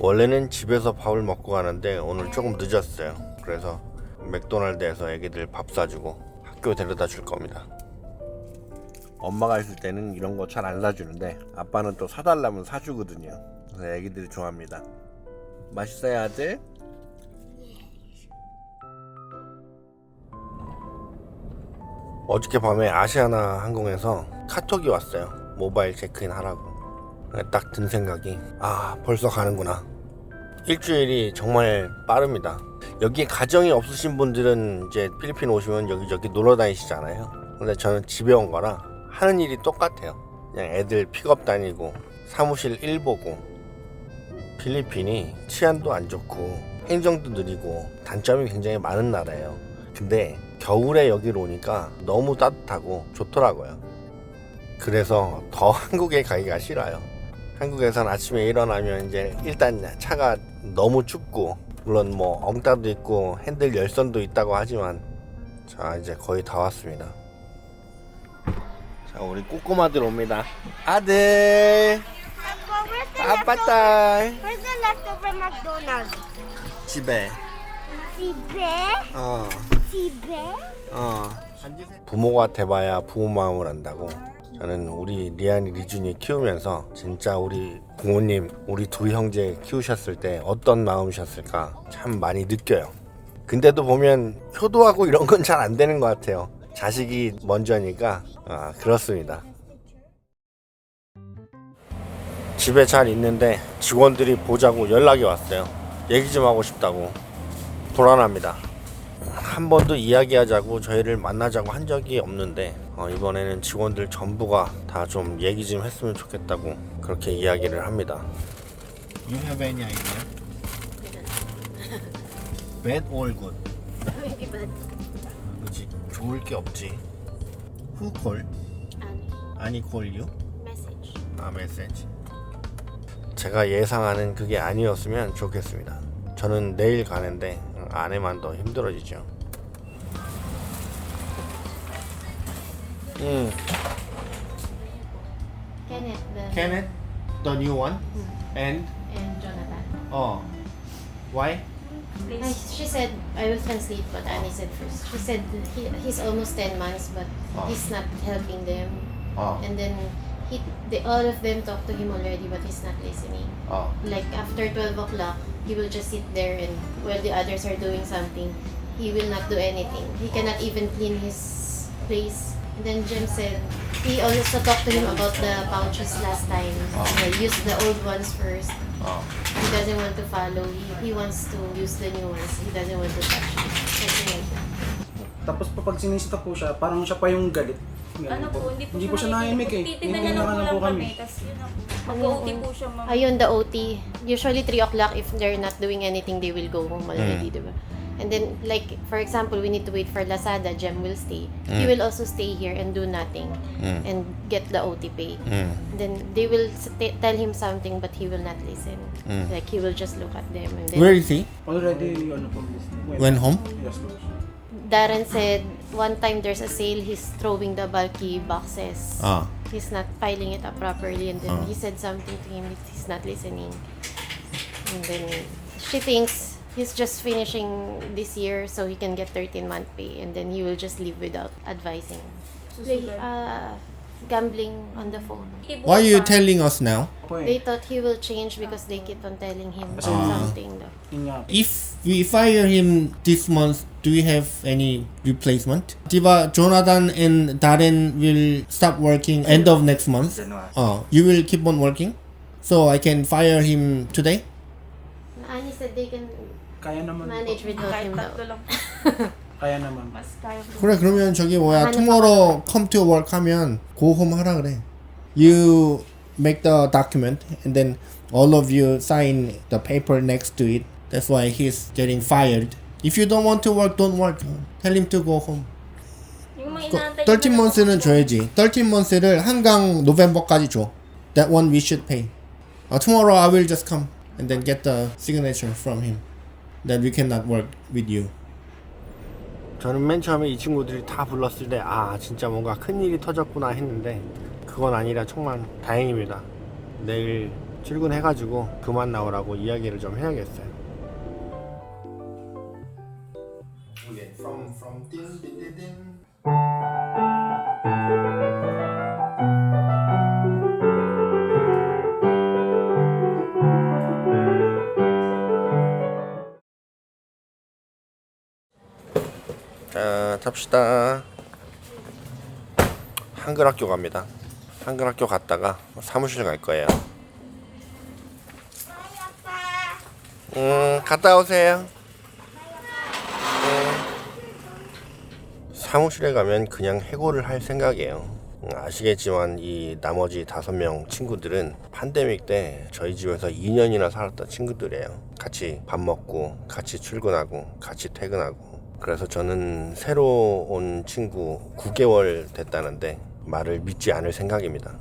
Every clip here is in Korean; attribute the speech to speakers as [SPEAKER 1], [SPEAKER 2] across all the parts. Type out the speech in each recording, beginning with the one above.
[SPEAKER 1] 원래는 집에서 밥을 먹고 가는데 오늘 조금 늦었어요. 그래서 맥도날드에서 애기들 밥 사주고 학교 데려다 줄 겁니다. 엄마가 있을 때는 이런 거 잘 안 사주는데 아빠는 또 사달라면 사주거든요. 그래서 애기들이 좋아합니다. 맛있어요 아들? 어저께 밤에 아시아나 항공에서 카톡이 왔어요. 모바일 체크인 하라고. 딱 든 생각이 아 벌써 가는구나. 일주일이 정말 빠릅니다. 여기에 가정이 없으신 분들은 이제 필리핀 오시면 여기저기 놀러 다니시잖아요. 근데 저는 집에 온 거라 하는 일이 똑같아요. 그냥 애들 픽업 다니고 사무실 일 보고 필리핀이 치안도 안 좋고 행정도 느리고 단점이 굉장히 많은 나라예요. 근데 겨울에 여기로 오니까 너무 따뜻하고 좋더라고요. 그래서 더 한국에 가기가 싫어요. 한국에선 아침에 일어나면 이제 일단 차가 너무 춥고 물론 뭐 엉따도 있고 핸들 열선도 있다고 하지만 자 이제 거의 다 왔습니다. 자 우리 꼬꼬마들 옵니다. 아들 아빠? 딸? 집에
[SPEAKER 2] 집에?
[SPEAKER 1] 어
[SPEAKER 2] 집에?
[SPEAKER 1] 어. 부모가 돼봐야 부모 마음을 안다고. 저는 우리 리안이 리준이 키우면서 진짜 우리 부모님 우리 두 형제 키우셨을 때 어떤 마음이셨을까 참 많이 느껴요. 근데도 보면 효도하고 이런 건 잘 안 되는 것 같아요. 자식이 먼저니까 아, 그렇습니다. 집에 잘 있는데 직원들이 보자고 연락이 왔어요. 얘기 좀 하고 싶다고. 불안합니다. 한 번도 이야기하자고 저희를 만나자고 한 적이 없는데 어, 이번에는 직원들 전부가 다 좀 얘기 좀 했으면 좋겠다고 그렇게 이야기를 합니다. You have any idea? Bad or good? 그렇지 좋을 게 없지. Who call? 아니 call you?
[SPEAKER 2] Message.
[SPEAKER 1] 아 메시지. 제가 예상하는 그게 아니었으면 좋겠습니다. 저는 내일 가는데 아내만 더 힘들어지죠. 음,
[SPEAKER 3] Kenneth the,
[SPEAKER 1] Kenneth, the new one, hmm. and
[SPEAKER 3] and Jonathan.
[SPEAKER 1] oh, why?
[SPEAKER 3] I, she said, I will translate what Annie said first. She said he, he's almost 10 months, but
[SPEAKER 1] Oh.
[SPEAKER 3] he's not helping them.
[SPEAKER 1] Oh,
[SPEAKER 3] And then he, they, all of them talk to him already, but he's not listening.
[SPEAKER 1] oh,
[SPEAKER 3] Like after 12 o'clock, he will just sit there and while the others are doing something, he will not do anything. He cannot even clean his place. And then Jem said, he also talked to him about the pouches last time.
[SPEAKER 1] Oh.
[SPEAKER 3] Uh, use the old ones first.
[SPEAKER 1] oh.
[SPEAKER 3] He doesn't want to follow. He, he wants to use the new ones. He doesn't want to touch it. Something like that.
[SPEAKER 4] Tapos po pag sinisita po siya, parang siya pa yung galit. Ganun
[SPEAKER 5] Ano po, hindi po,
[SPEAKER 4] Hindi po siya nahimik eh.
[SPEAKER 5] Lang po
[SPEAKER 4] na
[SPEAKER 5] lang
[SPEAKER 4] po
[SPEAKER 5] kami.
[SPEAKER 4] kami.
[SPEAKER 5] Tapos yun na po. Mag-OT po siya, ma'am.
[SPEAKER 3] Ayun, the OT. Usually 3 o'clock, if they're not doing anything, they will go home already, diba? And then, like, for example, we need to wait for Lazada, Jem will stay. He will also stay here and do nothing
[SPEAKER 1] Mm.
[SPEAKER 3] and get the OT pay.
[SPEAKER 1] Mm.
[SPEAKER 3] Then they will s- t- tell him something, but he will not listen.
[SPEAKER 1] Mm.
[SPEAKER 3] Like, he will just look at them. And then
[SPEAKER 1] Where is he?
[SPEAKER 4] Already, ano po.
[SPEAKER 1] Went home?
[SPEAKER 4] Yes.
[SPEAKER 3] Darren said, one time there's a sale, he's throwing the bulky boxes.
[SPEAKER 1] Ah.
[SPEAKER 3] He's not filing it up properly, and then
[SPEAKER 1] Ah.
[SPEAKER 3] he said something to him, he's not listening. And then she thinks he's just finishing this year so he can get 13 month pay, and then he will just leave without advising. Play,
[SPEAKER 5] Susunod.
[SPEAKER 3] uh, gambling on the phone.
[SPEAKER 6] Why are you telling us now?
[SPEAKER 4] Po
[SPEAKER 3] They thought he will change because they keep on telling him
[SPEAKER 4] Ah.
[SPEAKER 3] something. Though.
[SPEAKER 4] Yun nga po.
[SPEAKER 6] If we fire him this month, do we have any replacement? Diba Jonathan and Darren will stop working end of next month? Oh, you will keep on working? So I can fire him today?
[SPEAKER 3] Annie said they can
[SPEAKER 4] Kaya naman po.
[SPEAKER 3] manage without
[SPEAKER 5] Kahit
[SPEAKER 3] though.
[SPEAKER 5] tatlo lang.
[SPEAKER 4] Kaya naman.
[SPEAKER 5] Mas kaya po.
[SPEAKER 6] 그래 그러면 저기 뭐야 tomorrow come to work 하면 go home 하라 그래. You make the document and then all of you sign the paper next to it. That's why he's getting fired. If you don't want to work, don't work. Tell him to go home.
[SPEAKER 5] Yung mga
[SPEAKER 6] 그
[SPEAKER 5] inaantay
[SPEAKER 6] 13
[SPEAKER 5] niyo na
[SPEAKER 6] months는
[SPEAKER 5] po.
[SPEAKER 6] 줘야지. 13 months를 한강 노벰버까지 줘. That one we should pay. Uh, tomorrow I will just come and then get the signature from him. That we cannot work with you.
[SPEAKER 1] 저는 맨 처음에 이 친구들이 다 불렀을 때 아 진짜 뭔가 큰 일이 터졌구나 했는데 그건 아니라 정말 다행입니다. 내일 출근해가지고 그만 나오라고 이야기를 좀 해야겠어요.
[SPEAKER 6] From from din din din din.
[SPEAKER 1] 탑시다. 한글 학교 갑니다. 한글 학교 갔다가 사무실 갈 거예요. 음, 갔다 오세요. 네. 사무실에 가면 그냥 해고를 할 생각이에요. 음, 아시겠지만 이 나머지 다섯 명 친구들은 팬데믹 때 저희 집에서 2년이나 살았던 친구들이에요. 같이 밥 먹고, 같이 출근하고, 같이 퇴근하고. 그래서 저는 새로 온 친구 9개월 됐다는데 말을 믿지 않을 생각입니다.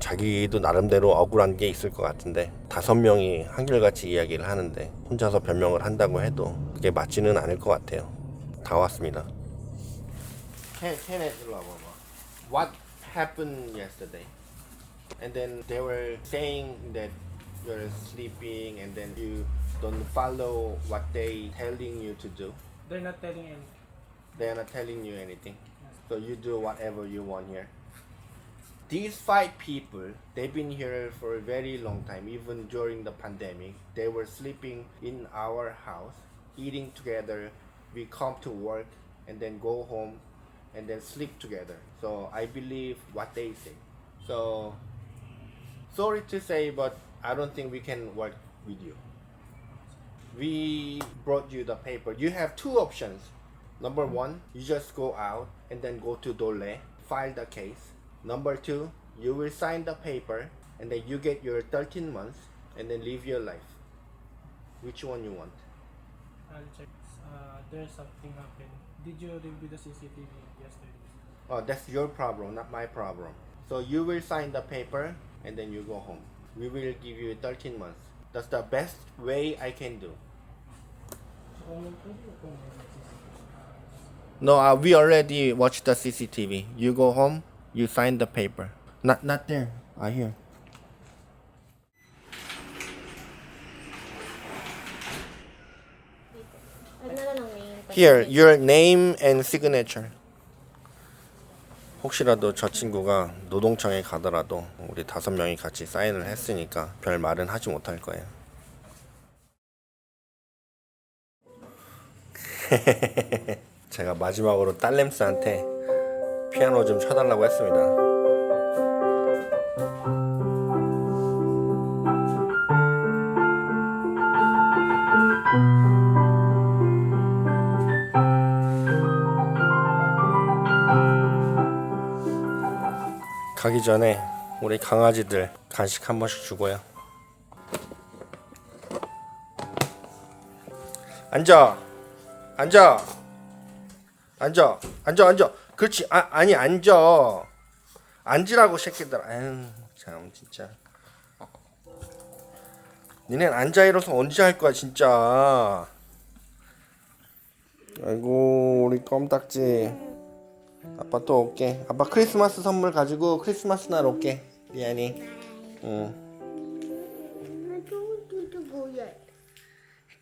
[SPEAKER 1] 자기도 나름대로 억울한 게 있을 것 같은데 다섯 명이 한결같이 이야기를 하는데 혼자서 변명을 한다고 해도 그게 맞지는 않을 것 같아요. 다 왔습니다. Kenneth, 일로 와봐봐. What happened yesterday? And then they were saying that you're sleeping and then you don't follow what they telling you to do.
[SPEAKER 4] They're not telling anything.
[SPEAKER 1] They're not telling you anything. So you do whatever you want here. These five people, they've been here for a very long time, even during the pandemic. They were sleeping in our house, eating together. We come to work and then go home and then sleep together. So I believe what they say. So sorry to say, but I don't think we can work with you we brought you the paper. You have two options. Number one, you just go out and then go to Dole, file the case. Number two, you will sign the paper and then you get your 13 months and then live your life. Which one you want?
[SPEAKER 4] I'll check. Uh, there's something happened. Did you review the CCTV yesterday?
[SPEAKER 1] Oh, that's your problem, not my problem. So you will sign the paper and then you go home. We will give you 13 months. That's the best way I can do.
[SPEAKER 4] So, kung pwede kung may
[SPEAKER 1] No, uh, we already watched the CCTV. You go home, you sign the paper. Not not there. I hear.
[SPEAKER 3] Ano na lang name?
[SPEAKER 1] Here, your name and signature. 혹시라도 저 친구가 노동청에 가더라도 우리 다섯 명이 같이 사인을 했으니까 별 말은 하지 못할 거예요. 제가 마지막으로 딸 램스한테 피아노 좀 쳐달라고 했습니다. 가기 전에 우리 강아지들 간식 한 번씩 주고요. 앉아, 앉아, 앉아, 앉아, 앉아. 그렇지. 아, 아니 앉아. 앉으라고 새끼들. 아유, 참 진짜. 니넨 앉아 일어서 언제 할 거야 진짜. 아이고 우리 껌딱지. 아빠 또 올게. 아빠 크리스마스 선물 가지고 크리스마스 날 올게. 리안이. 응.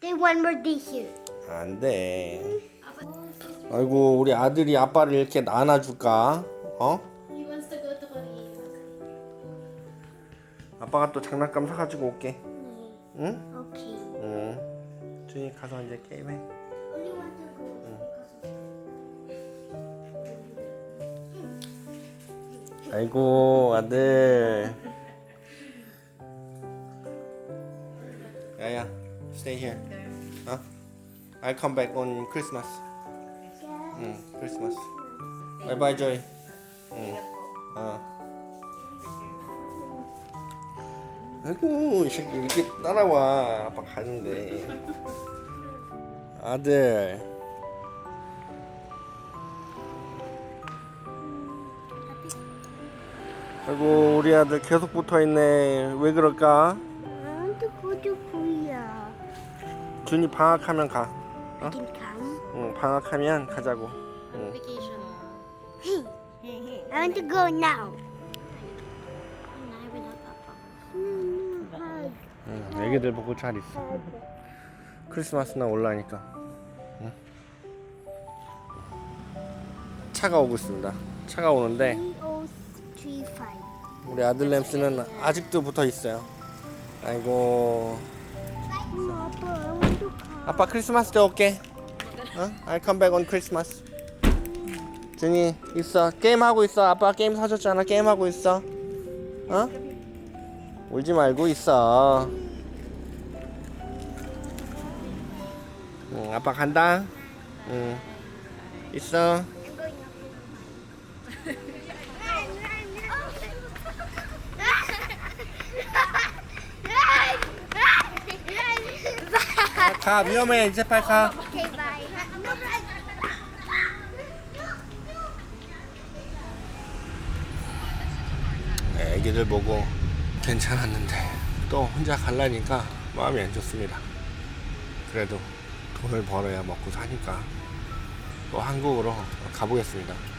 [SPEAKER 2] Want more.
[SPEAKER 1] 안 돼. 아이고 우리 아들이 아빠를 이렇게 안아줄까? 어? 아빠가 또 장난감 사가지고 올게. 응?
[SPEAKER 2] Okay.
[SPEAKER 1] 응. 준이 가서 이제 게임해. 아이고 아들. 야야, stay here. 어? I'll come back on Christmas. 응, Christmas. Bye bye, Joy. 응. 어. 아이고 이 새끼 이렇게 따라와 아빠 가는데 아들 아이고 우리 아들 계속 붙어있네 왜 그럴까
[SPEAKER 2] I want to go to Korea.
[SPEAKER 1] 준이 방학하면 가
[SPEAKER 2] I can come.
[SPEAKER 1] 응, 방학하면 가자고 응.
[SPEAKER 3] Vacation.
[SPEAKER 2] I want to go now.
[SPEAKER 1] 응, 애기들 보고 잘 있어. 크리스마스나 올라니까. 응? 차가 오고 있습니다. 차가 오는데
[SPEAKER 2] 3035.
[SPEAKER 1] 우리 아들 램스는 아직도 붙어 있어요. 아이고.
[SPEAKER 2] I.
[SPEAKER 1] 아빠 크리스마스 때 올게. 어? I'll come back on Christmas. 준이 있어. 게임 하고 있어. 아빠 게임 사줬잖아. 게임 하고 있어. 어? 울지 말고 있어. 응, 아빠 간다. 응. 있어. 가 위험해 이제 빨리
[SPEAKER 2] bye.
[SPEAKER 1] 네, 애기들 보고 괜찮았는데 또 혼자 갈라니까 마음이 안 좋습니다. 그래도 돈을 벌어야 먹고 사니까 또 한국으로 가보겠습니다.